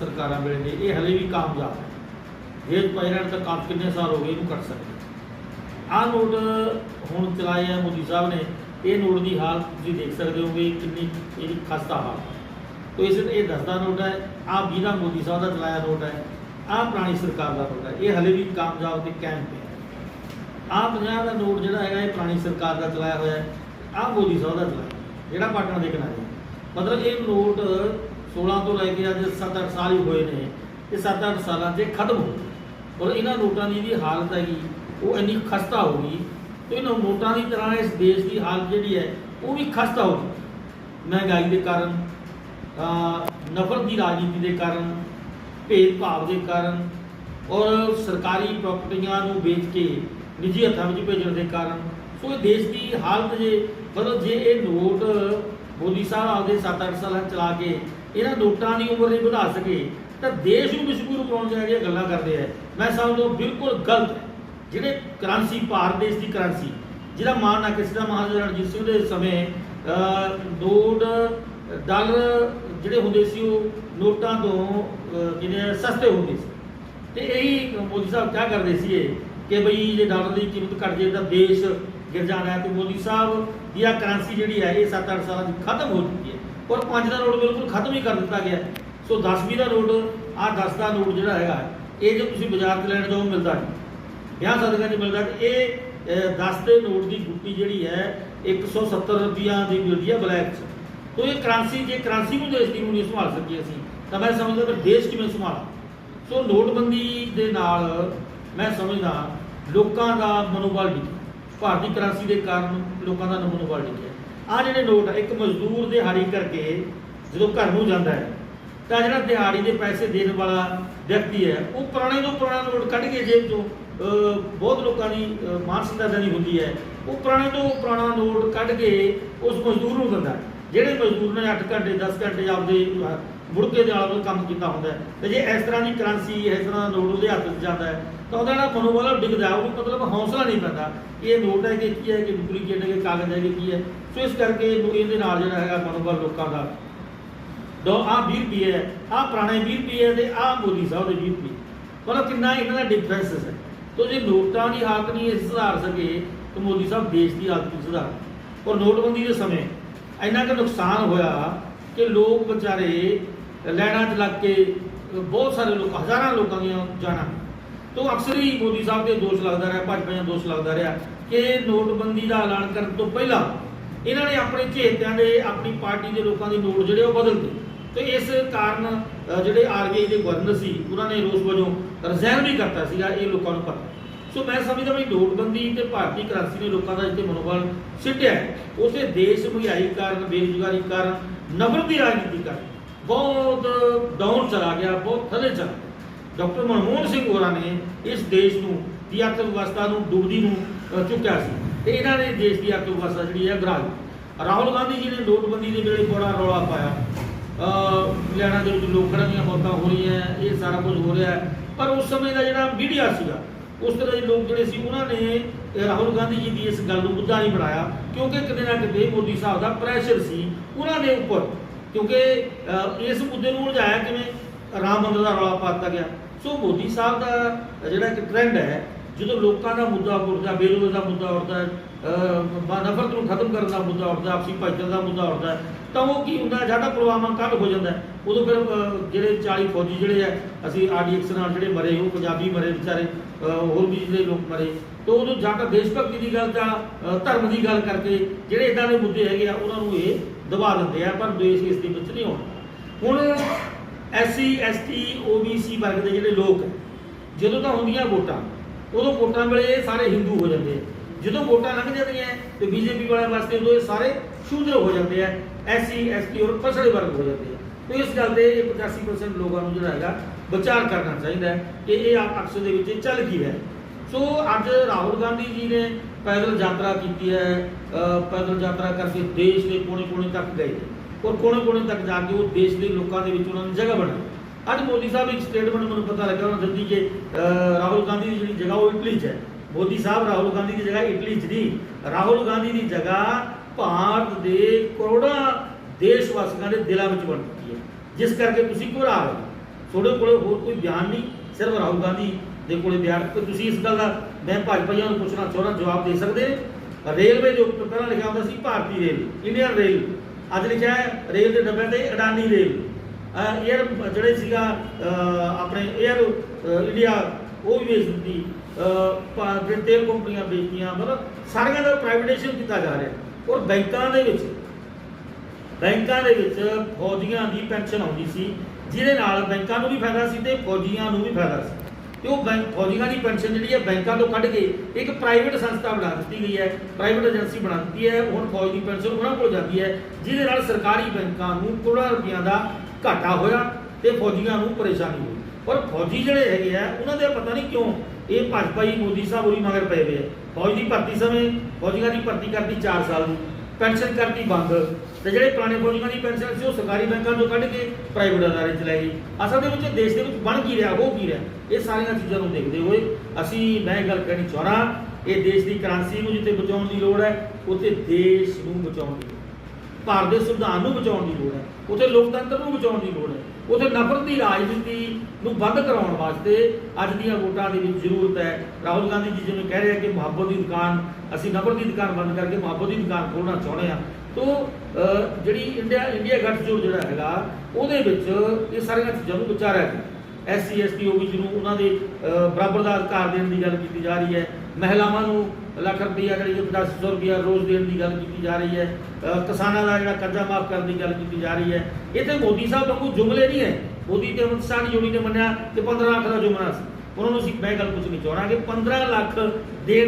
ਸਰਕਾਰਾਂ ਵੇਲੇ ਨੇ ਇਹ ਹਲੇ ਵੀ ਕਾਮਯਾਬ ਹੈ। ਜੇਲ੍ਹ ਪਏ ਰਹਿਣ ਤਾਂ ਕਾਫੀ ਕਿੰਨੇ ਸਾਲ ਹੋ ਗਏ, ਇਹਨੂੰ ਕੱਟ ਸਕਦੇ ਆਹ ਨੋਟ ਹੁਣ ਚਲਾਏ ਆ ਮੋਦੀ ਸਾਹਿਬ ਨੇ, ਇਹ ਨੋਟ ਦੀ ਹਾਲਤ ਤੁਸੀਂ ਦੇਖ ਸਕਦੇ ਹੋਗੇ ਕਿੰਨੀ ਇਹਦੀ ਖਸਤਾ ਹਾਲਤ ਤੋ ਇਸ ਇਹ ਦਸਦਾ ਨੋਟ ਹੈ, ਆਹ ਵੀਰਾ ਮੋਦੀ ਸਾਹਿਬ ਦਾ ਚਲਾਇਆ ਨੋਟ ਹੈ, ਆਹ ਪੁਰਾਣੀ ਸਰਕਾਰ ਦਾ ਨੋਟ ਹੈ, ਇਹ ਹਲੇ ਵੀ ਕਾਮਯਾਬ ਤੇ ਕਾਇਮ ਪਿਆ ਆਹ 50 ਦਾ ਨੋਟ ਜਿਹੜਾ ਹੈਗਾ, ਇਹ ਪੁਰਾਣੀ ਸਰਕਾਰ ਦਾ ਚਲਾਇਆ ਹੋਇਆ ਹੈ, ਆਹ ਮੋਦੀ ਸਾਹਿਬ ਦਾ ਚਲਾਇਆ ਜਿਹੜਾ ਪਾਟਣ ਦੇ ਕਿਨਾਰੇ ਮਤਲਬ ਇਹ ਨੋਟ 16 ਤੋਂ ਲੈ ਕੇ ਅੱਜ 7-8 ਸਾਲ ਹੀ ਹੋਏ ਨੇ। ਇਹ 7-8 ਸਾਲਾਂ 'ਚ ਖਤਮ ਹੋ ਗਏ। ਔਰ ਇਹਨਾਂ ਨੋਟਾਂ ਦੀ ਜਿਹੜੀ ਹਾਲਤ ਹੈਗੀ, ਉਹ ਇੰਨੀ ਖਸਤਾ ਹੋ ਗਈ, ਤੇ ਇਹਨਾਂ ਨੋਟਾਂ ਦੀ ਤਰ੍ਹਾਂ ਇਸ ਦੇਸ਼ ਦੀ ਹਾਲਤ ਜਿਹੜੀ ਹੈ, ਉਹ ਵੀ ਖਸਤਾ ਹੋ ਗਈ। ਮਹਿੰਗਾਈ ਦੇ ਕਾਰਨ ਨਫ਼ਰਤ ਦੀ ਰਾਜਨੀਤੀ ਦੇ ਕਾਰਨ, ਭੇਦਭਾਵ ਦੇ ਕਾਰਨ, ਔਰ ਸਰਕਾਰੀ ਪ੍ਰਾਪਰਟੀਆਂ ਨੂੰ ਵੇਚ ਕੇ ਨਿੱਜੀ ਹੱਥਾਂ ਵਿੱਚ ਭੇਜਣ ਦੇ ਕਾਰਨ। ਸੋ ਇਹ ਦੇਸ਼ ਦੀ ਹਾਲਤ ਜੇ, ਮਤਲਬ ਜੇ ਇਹ ਨੋਟ ਮੋਦੀ ਸਾਹਿਬ ਆਪਦੇ 7-8 ਸਾਲਾਂ ਚਲਾ ਕੇ ਇਹਨਾਂ ਨੋਟਾਂ ਦੀ ਉਮਰ ਨਹੀਂ ਵਧਾ ਸਕੇ ਤਾਂ ਦੇਸ਼ ਨੂੰ ਮਜਬੂਰ ਬਣਾਉਣ ਦੀਆਂ ਜਿਹੜੀਆਂ ਗੱਲਾਂ ਕਰਦੇ ਆ ਮੈਂ ਸਮਝਦਾ ਬਿਲਕੁਲ ਗਲਤ ਜਿਹੜੇ ਕਰੰਸੀ ਭਾਰਤ ਦੇਸ਼ ਦੀ ਕਰੰਸੀ ਜਿਹਦਾ ਮਾਣ ਨਾ ਕਿਸੇ ਦਾ ਮਹਾਰਾਜਾ ਰਣਜੀਤ ਸਿੰਘ ਦੇ ਸਮੇਂ ਅਹ, ਡਾਲਰ ਜਿਹੜੇ ਹੁੰਦੇ ਸੀ ਉਹ ਨੋਟਾਂ ਤੋਂ ਅਹ, ਜਿਹੜੇ ਸਸਤੇ ਹੁੰਦੇ ਸੀ। ਤੇ ਇਹੀ ਮੋਦੀ ਸਾਹਿਬ ਕਿਆ ਕਰਦੇ ਸੀ ਇਹ ਕਿ ਬਈ ਜੇ ਡਾਲਰ ਦੀ ਕੀਮਤ ਘਟ ਜੇ ਤਾਂ ਦੇਸ਼ ਗਿਰ ਜਾਣਾ ਹੈ ਤੇ ਮੋਦੀ ਸਾਹਿਬ ਦੀ ਆ ਕਰੰਸੀ ਜਿਹੜੀ ਹੈ ਇਹ 7-8 ਸਾਲਾਂ ਦੀ ਖਤਮ ਹੋ ਚੁੱਕੀ ਹੈ। ਔਰ 5 ਦਾ ਨੋਟ ਬਿਲਕੁਲ ਖਤਮ ਹੀ ਕਰ ਦਿੱਤਾ ਗਿਆ। ਸੋ 10ਵੀਂ ਦਾ ਨੋਟ ਆ 10 ਦਾ ਨੋਟ ਜਿਹੜਾ ਹੈਗਾ, ਇਹ ਜੇ ਤੁਸੀਂ ਬਾਜ਼ਾਰ 'ਚ ਲੈਣ ਜਾਓ, ਮਿਲਦਾ ਨਹੀਂ। ਵਿਆਹ ਸਦਕਾ 'ਚ ਮਿਲਦਾ ਇਹ 10 ਦੇ ਨੋਟ ਦੀ ਗੁੱਟੀ ਜਿਹੜੀ ਹੈ 170 ਰੁਪਈਆ ਦੀ ਮਿਲਦੀ ਹੈ ਬਲੈਕ 'ਚ। ਤੋ ਇਹ ਕਰੰਸੀ, ਜੇ ਕਰੰਸੀ ਨੂੰ ਦੇਸ਼ ਦੀ ਨੂੰ ਨਹੀਂ ਸੰਭਾਲ ਸਕੀ ਅਸੀਂ, ਤਾਂ ਮੈਂ ਸਮਝਦਾ ਕਿ ਦੇਸ਼ ਕਿਵੇਂ ਸੰਭਾਲਾਂ। ਸੋ ਨੋਟਬੰਦੀ ਦੇ ਨਾਲ ਮੈਂ ਸਮਝਦਾ ਲੋਕਾਂ ਦਾ ਮਨੋਬਲ ਡਿੱਗਿਆ। ਭਾਰਤੀ ਕਰੰਸੀ ਦੇ ਕਾਰਨ ਲੋਕਾਂ ਦਾ ਮਨੋਬਲ ਡਿੱਗਿਆ। ਆ ਜਿਹੜੇ ਨੋਟ ਇੱਕ ਮਜ਼ਦੂਰ ਦਿਹਾੜੀ ਕਰਕੇ ਜਦੋਂ ਘਰ ਨੂੰ ਜਾਂਦਾ ਹੈ, ਤਾਂ ਜਿਹੜਾ ਦਿਹਾੜੀ ਦੇ ਪੈਸੇ ਦੇਣ ਵਾਲਾ ਵਿਅਕਤੀ ਹੈ, ਉਹ ਪੁਰਾਣੇ ਤੋਂ ਪੁਰਾਣਾ ਨੋਟ ਕੱਢ ਕੇ ਜੇਬ ਤੋਂ ਬਹੁਤ ਲੋਕਾਂ ਦੀ ਮਾਨਸਿਕਤਾ ਨਹੀਂ ਹੁੰਦੀ ਹੈ। ਉਹ ਪੁਰਾਣੇ ਤੋਂ ਪੁਰਾਣਾ ਨੋਟ ਕੱਢ ਕੇ ਉਸ ਮਜ਼ਦੂਰ ਨੂੰ ਦਿੰਦਾ ਜਿਹੜੇ ਮਜ਼ਦੂਰ ਨੇ 8 ਘੰਟੇ 10 ਘੰਟੇ ਆਪਦੇ ਅਹ, ਮੁੜਕੇ ਦੇ ਨਾਲ ਕੰਮ ਕੀਤਾ ਹੁੰਦਾ ਹੈ। ਤੇ ਜੇ ਇਸ ਤਰ੍ਹਾਂ ਦੀ ਕਰੰਸੀ ਇਸ ਤਰ੍ਹਾਂ ਦਾ ਨੋਟ ਉਹਦੇ ਹੱਥ 'ਚ ਜਾਂਦਾ ਤਾਂ ਉਹਦਾ ਜਿਹੜਾ ਮਨੋਬਲ ਉਹ ਡਿੱਗਦਾ ਹੈ, ਉਹ ਮਤਲਬ ਹੌਸਲਾ ਨਹੀਂ ਪੈਂਦਾ ਇਹ ਨੋਟ ਹੈ ਕਿ ਕੀ ਹੈ ਕਿ ਡੁਪਲੀਕੇਟ ਹੈ ਕਿ ਕਾਗਜ਼ ਹੈ ਕਿ ਕੀ ਹੈ। ਸੋ ਇਸ ਕਰਕੇ ਇਹਦੇ ਨਾਲ ਜਿਹੜਾ ਹੈਗਾ ਮਨੋਬਲ ਲੋਕਾਂ ਦਾ। ਦੋ ਆ 20 ਰੁਪਏ ਹੈ ਆ ਪੁਰਾਣੇ 20 ਰੁਪਏ ਹੈ ਤੇ ਆ ਮੋਦੀ ਸਾਹਿਬ ਦੇ 20 ਰੁਪਏ। ਮਤਲਬ ਕਿੰਨਾ ਇਹਨਾਂ ਦਾ ਡਿਫਰੈਂਸ ਹੈ। ਤੋ ਜੇ ਨੋਟਾਂ ਦੀ ਹਾਲਤ ਨਹੀਂ ਸੁਧਾਰ ਸਕੇ ਤਾਂ ਮੋਦੀ ਸਾਹਿਬ ਦੇਸ਼ ਦੀ ਹਾਲਤ ਨੂੰ ਸੁਧਾਰ? ਔਰ ਨੋਟਬੰਦੀ ਦੇ ਸਮੇਂ ਇੰਨਾ ਕੁ ਨੁਕਸਾਨ ਹੋਇਆ ਕਿ ਲੋਕ ਵਿਚਾਰੇ ਲੈਣਾ 'ਚ ਲੱਗ ਕੇ ਬਹੁਤ ਸਾਰੇ ਲੋਕ ਹਜ਼ਾਰਾਂ ਲੋਕਾਂ ਦੀਆਂ ਜਾਨਾਂ। ਤੋ ਅਕਸਰ ਹੀ ਮੋਦੀ ਸਾਹਿਬ ਤੇ ਦੋਸ਼ ਲੱਗਦਾ ਰਿਹਾ ਭਾਜਪਾ ਦਾ ਦੋਸ਼ ਲੱਗਦਾ ਰਿਹਾ ਕਿ ਨੋਟਬੰਦੀ ਦਾ ਐਲਾਨ ਕਰਨ ਤੋਂ ਪਹਿਲਾਂ ਇਹਨਾਂ ਨੇ ਆਪਣੇ ਚੇਤਿਆਂ ਦੇ ਆਪਣੀ ਪਾਰਟੀ ਦੇ ਲੋਕਾਂ ਦੇ ਨੋਟ ਜਿਹੜੇ ਉਹ ਬਦਲ ਦਿੱਤੇ। ਤੇ ਇਸ ਕਾਰਨ ਅ, ਜਿਹੜੇ ਆਰਬੀਆਈ ਦੇ ਗਵਰਨਰ ਸੀ ਉਹਨਾਂ ਨੇ ਰੋਸ ਵਜੋਂ ਰਿਜ਼ਾਈਨ ਵੀ ਕਰਤਾ ਸੀਗਾ ਇਹ ਲੋਕਾਂ ਨੂੰ ਪਤਾ। ਸੋ ਮੈਂ ਸਮਝਦਾ ਵੀ ਨੋਟਬੰਦੀ ਤੇ ਭਾਰਤੀ ਕਰੰਸੀ ਨੇ ਲੋਕਾਂ ਦਾ ਜਿੱਤੇ ਮਨੋਬਲ ਸਿੱਟਿਆ ਉਸੇ ਦੇਸ਼ ਮਹਿੰਗਾਈ ਕਾਰਨ ਬੇਰੁਜ਼ਗਾਰੀ ਕਾਰਨ ਨਫ਼ਰਤ ਦੀ ਰਾਜਨੀਤੀ ਕਾਰਨ। ਬਹੁਤ ਡਾਊਨ ਚਲਾ ਗਿਆ, ਬਹੁਤ ਥੱਲੇ ਚਲਾ ਗਿਆ। ਡਾਕਟਰ ਮਨਮੋਹਨ ਸਿੰਘ ਹੋਰਾਂ ਨੇ ਇਸ ਦੇਸ਼ ਨੂੰ, ਦੀ ਅਰਥ ਵਿਵਸਥਾ ਨੂੰ, ਡੁੱਬਦੀ ਨੂੰ ਚੁੱਕਿਆ ਸੀ। ਤੇ ਇਹਨਾਂ ਨੇ ਦੇਸ਼ ਦੀ ਅਰਥ ਵਿਵਸਥਾ ਜਿਹੜੀ ਹੈ ਗਰਾ ਰਾਹੁਲ ਗਾਂਧੀ ਜੀ ਨੇ ਨੋਟਬੰਦੀ ਦੇ ਵੇਲੇ ਬੜਾ ਰੌਲਾ ਪਾਇਆ। ਅ ਲੈਣਾ ਦੇ ਵਿੱਚ ਲੋਕਾਂ ਦੀਆਂ ਮੌਤਾਂ ਹੋ ਰਹੀਆਂ, ਇਹ ਸਾਰਾ ਕੁਝ ਹੋ ਰਿਹਾ ਹੈ। ਪਰ ਉਸ ਸਮੇਂ ਦਾ ਜਿਹੜਾ ਮੀਡੀਆ ਸੀਗਾ, ਉਸ ਤਰ੍ਹਾਂ ਦੇ ਲੋਕ ਜਿਹੜੇ ਸੀ, ਉਹਨਾਂ ਨੇ ਰਾਹੁਲ ਗਾਂਧੀ ਜੀ ਦੀ ਇਸ ਗੱਲ ਨੂੰ ਮੁੱਦਾ ਨਹੀਂ ਬਣਾਇਆ, ਕਿਉਂਕਿ ਕਿਤੇ ਨਾ ਕਿਤੇ ਮੋਦੀ ਸਾਹਿਬ ਦਾ ਪ੍ਰੈਸ਼ਰ ਸੀ, ਉਹਨਾਂ ਦੇ ਉੱਪਰ। ਕਿਉਂਕਿ ਇਸ ਮੁੱਦੇ ਨੂੰ ਉਲਝਾਇਆ ਕਿਵੇਂ ਰਾਮ ਮੰਦਰ ਦਾ ਰੌਲਾ ਪਾ ਦਿੱਤਾ ਗਿਆ। ਸੋ ਮੋਦੀ ਸਾਹਿਬ ਦਾ ਜਿਹੜਾ ਇੱਕ ਟ੍ਰੈਂਡ ਹੈ, ਜਦੋਂ ਲੋਕਾਂ ਦਾ ਮੁੱਦਾ ਉੱਠਦਾ, ਬੇਰੋਜ਼ਗਾਰੀ ਦਾ ਮੁੱਦਾ ਉੱਠਦਾ ਨਫ਼ਰਤ ਨੂੰ ਖਤਮ ਕਰਨ ਦਾ ਮੁੱਦਾ ਉੱਠਦਾ, ਆਪਸੀ ਭਾਈਚਾਰੇ ਦਾ ਮੁੱਦਾ ਉੱਠਦਾ, ਤਾਂ ਉਹ ਕੀ ਹੁੰਦਾ ਸਾਡਾ ਪੁਲਵਾਮਾ ਕੱਢ ਹੋ ਜਾਂਦਾ ਉਦੋਂ ਫਿਰ ਜਿਹੜੇ 40 ਫੌਜੀ ਜਿਹੜੇ ਆ ਅਸੀਂ ਆਰਡੀਐਕਸ ਨਾਲ ਜਿਹੜੇ ਮਰੇ ਉਹ ਪੰਜਾਬੀ ਮਰੇ ਵਿਚਾਰੇ ਹੋਰ ਵੀ ਜਿਹੜੇ ਲੋਕ ਮਰੇ, ਤਾਂ ਉਦੋਂ ਜਾਂ ਤਾਂ ਦੇਸ਼ ਭਗਤੀ ਦੀ ਗੱਲ ਜਾਂ ਧਰਮ ਦੀ ਗੱਲ ਕਰਕੇ, ਜਿਹੜੇ ਇਦਾਂ ਦੇ ਮੁੱਦੇ ਹੈਗੇ ਆ, ਉਹਨਾਂ ਨੂੰ ਇਹ ਦਬਾ ਦਿੰਦੇ ਆ, ਪਰ ਦੇਸ਼ ਇਸ ਦੇ ਵਿੱਚ ਨਹੀਂ ਆਉਣਾ। ਹੁਣ ਐਸਸੀ ਐਸਟੀ ਓਬੀਸੀ ਵਰਗ ਦੇ ਜਿਹੜੇ ਲੋਕ ਜਦੋਂ ਤਾਂ ਹੁੰਦੀਆਂ ਵੋਟਾਂ, ਉਦੋਂ ਵੋਟਾਂ ਵੇਲੇ ਇਹ ਸਾਰੇ ਹਿੰਦੂ ਹੋ ਜਾਂਦੇ ਆ। ਜਦੋਂ ਵੋਟਾਂ ਲੰਘ ਜਾਂਦੀਆਂ, ਤੇ ਬੀਜੇਪੀ ਵਾਲਿਆਂ ਵਾਸਤੇ ਉਦੋਂ ਇਹ ਸਾਰੇ ਸ਼ੂਦਰ ਹੋ ਜਾਂਦੇ ਆ। ਐਸਸੀ ਐਸਟੀ ਔਰ ਪਛੜੇ ਵਰਗ ਹੋ ਜਾਂਦੇ ਆ। ਤੇ ਇਸ ਗੱਲ ਤੇ ਇਹ 85% ਲੋਕਾਂ ਨੂੰ ਜਿਹੜਾ ਹੈਗਾ, ਵਿਚਾਰ ਕਰਨਾ ਚਾਹੀਦਾ ਕਿ ਇਹ ਅਕਸਰ ਦੇ ਵਿੱਚ ਚੱਲ ਕੀ ਰਿਹਾ। ਹੈ। ਸੋ ਅੱਜ ਰਾਹੁਲ ਗਾਂਧੀ ਜੀ ਨੇ ਪੈਦਲ ਯਾਤਰਾ ਕੀਤੀ ਹੈ ਪੈਦਲ ਯਾਤਰਾ ਕਰਕੇ ਦੇਸ਼ ਦੇ ਕੋਨੇ-ਕੋਨੇ ਤੱਕ ਗਏ। ਔਰ ਕੋਨੇ-ਕੋਨੇ ਤੱਕ ਜਾ ਕੇ ਉਹ ਦੇਸ਼ ਦੇ ਲੋਕਾਂ ਦੇ ਵਿੱਚ ਉਹਨਾਂ ਨੇ ਜਗ੍ਹਾ ਬਣਾਈ। ਅੱਜ ਮੋਦੀ ਸਾਹਿਬ ਇੱਕ ਸਟੇਟਮੈਂਟ ਮੈਨੂੰ ਪਤਾ ਲੱਗਾ, ਉਹਨਾਂ ਦਿੱਤੀ ਕਿ ਰਾਹੁਲ ਗਾਂਧੀ ਦੀ ਜਿਹੜੀ ਜਗ੍ਹਾ ਉਹ ਇਟਲੀ 'ਚ ਹੈ। ਮੋਦੀ ਸਾਹਿਬ ਰਾਹੁਲ ਗਾਂਧੀ ਦੀ ਜਗ੍ਹਾ ਇਟਲੀ 'ਚ ਨਹੀਂ। ਰਾਹੁਲ ਗਾਂਧੀ ਦੀ ਜਗ੍ਹਾ ਭਾਰਤ ਦੇ ਕਰੋੜਾਂ ਦੇਸ਼ ਵਾਸੀਆਂ ਦੇ ਦਿਲਾਂ ਵਿੱਚ ਬਣ ਚੁੱਕੀ ਹੈ। ਜਿਸ ਕਰਕੇ ਤੁਸੀਂ ਘਬਰਾ ਰਹੇ ਹੋ। ਤੁਹਾਡੇ ਕੋਲ ਹੋਰ ਕੋਈ ਬਿਆਨ ਨਹੀਂ, ਸਿਰਫ ਰਾਹੁਲ ਗਾਂਧੀ ਦੇ ਕੋਲੇ ਬਿਆਨ ਤੇ ਤੁਸੀਂ ਇਸ ਗੱਲ ਦਾ ਮੈਂ ਭਾਜਪਾਈਆਂ ਨੂੰ ਪੁੱਛਣਾ ਚਾਹੁੰਦਾ ਜਵਾਬ ਦੇ ਸਕਦੇ ਰੇਲਵੇ ਜੋ ਪਹਿਲਾਂ ਲਿਖਿਆ ਹੁੰਦਾ ਸੀ ਭਾਰਤੀ ਰੇਲ ਇੰਡੀਅਨ ਰੇਲ। ਅੱਜ ਲਿਖਿਆ ਹੈ ਰੇਲ ਦੇ ਡੱਬਿਆਂ ਤੇ ਅਡਾਨੀ ਰੇਲ। 에ਅਰ ਜਿਹੜੇ ਸੀਗਾ ਆਪਣੇ 에ਅਰ ਇੰਡੀਆ ਉਹ ਵੀ ਵੇਚ ਦਿੱਤੀ। ਅਹ, ਤੇਲ ਕੰਪਨੀਆਂ ਵੇਚਤੀਆਂ ਮਤਲਬ ਸਾਰੀਆਂ ਦਾ ਪ੍ਰਾਈਵੇਟਾਈਜੇਸ਼ਨ ਕੀਤਾ ਜਾ ਰਿਹਾ। ਔਰ ਬੈਂਕਾਂ ਦੇ ਵਿੱਚ ਬੈਂਕਾਂ ਦੇ ਵਿੱਚ ਫੌਜੀਆਂ ਦੀ ਪੈਨਸ਼ਨ ਆਉਂਦੀ ਸੀ ਜਿਹਦੇ ਨਾਲ ਬੈਂਕਾਂ ਨੂੰ ਵੀ ਫਾਇਦਾ ਸੀ ਤੇ ਫੌਜੀਆਂ ਨੂੰ ਵੀ ਫਾਇਦਾ ਸੀ। ਤੇ ਉਹ ਬੈਂਕ ਫੌਜੀਆਂ ਦੀ ਪੈਨਸ਼ਨ ਜਿਹੜੀ ਹੈ ਬੈਂਕਾਂ ਤੋਂ ਕੱਢ ਕੇ ਇੱਕ ਪ੍ਰਾਈਵੇਟ ਸੰਸਥਾ ਬਣਾ ਦਿੱਤੀ ਗਈ ਹੈ। ਪ੍ਰਾਈਵੇਟ ਏਜੰਸੀ ਬਣਾ ਦਿੱਤੀ ਹੈ। ਹੁਣ ਫੌਜ ਦੀ ਪੈਨਸ਼ਨ ਉਹਨਾਂ ਕੋਲ ਜਾਂਦੀ ਹੈ, ਜਿਹਦੇ ਨਾਲ ਸਰਕਾਰੀ ਬੈਂਕਾਂ ਨੂੰ ਕਰੋੜਾਂ ਰੁਪਈਆਂ ਦਾ ਘਾਟਾ ਹੋਇਆ ਤੇ ਫੌਜੀਆਂ ਨੂੰ ਪਰੇਸ਼ਾਨੀ ਹੋਈ। ਪਰ ਫੌਜੀ ਜਿਹੜੇ ਹੈਗੇ ਆ, ਉਹਨਾਂ ਦੇ ਪਤਾ ਨਹੀਂ ਕਿਉਂ ਇਹ ਭਾਜਪਾ ਹੀ ਮੋਦੀ ਸਾਹਿਬ ਉਹੀ ਮਗਰ ਪਏ ਹੋਏ ਆ। ਫੌਜ ਦੀ ਭਰਤੀ ਸਮੇਂ, ਫੌਜੀਆਂ ਦੀ ਭਰਤੀ ਕਰਤੀ 4 ਸਾਲ ਦੀ। ਪੈਨਸ਼ਨ ਕਰਤੀ ਬੰਦ। ਤੇ ਜਿਹੜੇ ਪੁਰਾਣੇ ਫੌਜੀਆਂ ਦੀ ਪੈਨਸ਼ਨ ਸੀ, ਉਹ ਸਰਕਾਰੀ ਬੈਂਕਾਂ ਤੋਂ ਕੱਢ ਕੇ ਪ੍ਰਾਈਵੇਟ ਅਦਾਰੇ ਚ ਲੈ ਗਈ। ਅਸਲ ਦੇ ਵਿੱਚ ਦੇਸ਼ ਦੇ ਵਿੱਚ ਬਣ ਕੀ ਰਿਹਾ ਹੋ ਕੀ ਰਿਹਾ? ਇਹ ਸਾਰੀਆਂ ਚੀਜ਼ਾਂ ਨੂੰ ਦੇਖਦੇ ਹੋਏ ਅਸੀਂ, ਮੈਂ ਇਹ ਗੱਲ ਕਹਿਣੀ ਚਾਹਣਾ ਇਹ ਦੇਸ਼ ਦੀ ਕਰੰਸੀ ਨੂੰ ਜਿੱਥੇ ਬਚਾਉਣ ਦੀ ਲੋੜ ਹੈ, ਉੱਥੇ ਦੇਸ਼ ਨੂੰ ਬਚਾਉਣ ਦੀ ਲੋੜ ਭਾਰਤ ਦੇ ਸੰਵਿਧਾਨ ਨੂੰ ਬਚਾਉਣ ਦੀ ਲੋੜ ਹੈ, ਉੱਥੇ ਲੋਕਤੰਤਰ ਨੂੰ ਬਚਾਉਣ ਦੀ ਲੋੜ ਹੈ, ਉੱਥੇ ਨਫ਼ਰਤ ਦੀ ਰਾਜਨੀਤੀ ਨੂੰ ਬੰਦ ਕਰਾਉਣ ਵਾਸਤੇ ਅੱਜ ਦੀਆਂ ਵੋਟਾਂ ਦੀ ਵਿੱਚ ਜ਼ਰੂਰਤ ਹੈ। ਰਾਹੁਲ ਗਾਂਧੀ ਜੀ ਜਿਵੇਂ ਕਹਿ ਰਹੇ ਕਿ ਮੁਹੱਬਤ ਦੀ ਦੁਕਾਨ, ਅਸੀਂ ਨਫ਼ਰਤ ਦੀ ਦੁਕਾਨ ਬੰਦ ਕਰਕੇ ਮੁਹੱਬਤ ਦੀ ਦੁਕਾਨ ਖੋਲ੍ਹਣਾ ਚਾਹੁੰਦੇ ਆ ਤੋ ਜਿਹੜੀ ਇੰਡੀਆ ਇੰਡੀਆ ਗੱਠਜੋੜ ਜਿਹੜਾ ਹੈਗਾ, ਉਹਦੇ ਵਿੱਚ ਇਹ ਸਾਰੀਆਂ ਚੀਜ਼ਾਂ ਨੂੰ ਵਿਚਾਰਿਆ ਗਿਆ। ਐਸਸੀ ਐਸਟੀ ਓਬੀਸੀ ਨੂੰ ਉਹਨਾਂ ਦੇ ਬਰਾਬਰ ਦਾ ਅਧਿਕਾਰ ਦੇਣ ਦੀ ਗੱਲ ਕੀਤੀ ਜਾ ਰਹੀ ਹੈ। ਮਹਿਲਾਵਾਂ ਨੂੰ ਲੱਖ ਰੁਪਈਆ ਜਿਹੜੀ ਕਿ 8500 ਰੁਪਈਆ ਰੋਜ਼ ਦੇਣ ਦੀ ਗੱਲ ਕੀਤੀ ਜਾ ਰਹੀ ਹੈ। ਕਿਸਾਨਾਂ ਦਾ ਜਿਹੜਾ ਕਰਜ਼ਾ ਮਾਫ ਕਰਨ ਦੀ ਗੱਲ ਕੀਤੀ ਜਾ ਰਹੀ ਹੈ। ਇਹ ਤੇ ਮੋਦੀ ਸਾਹਿਬ ਵਾਂਗੂ ਜੁਮਲੇ ਨਹੀਂ ਹੈ। ਮੋਦੀ ਤੇ ਅਮਿਤ ਸ਼ਾਹ ਜੋੜੀ ਨੇ ਮੰਨਿਆ ਕਿ 15 ਲੱਖ ਦਾ ਜੁਮਲਾ ਸੀ। ਉਹਨਾਂ ਨੂੰ ਅਸੀਂ ਮੈਂ ਗੱਲ ਕੁਝ ਨਹੀਂ ਚਾਹਣਾ ਕਿ 15 ਲੱਖ ਦੇਣ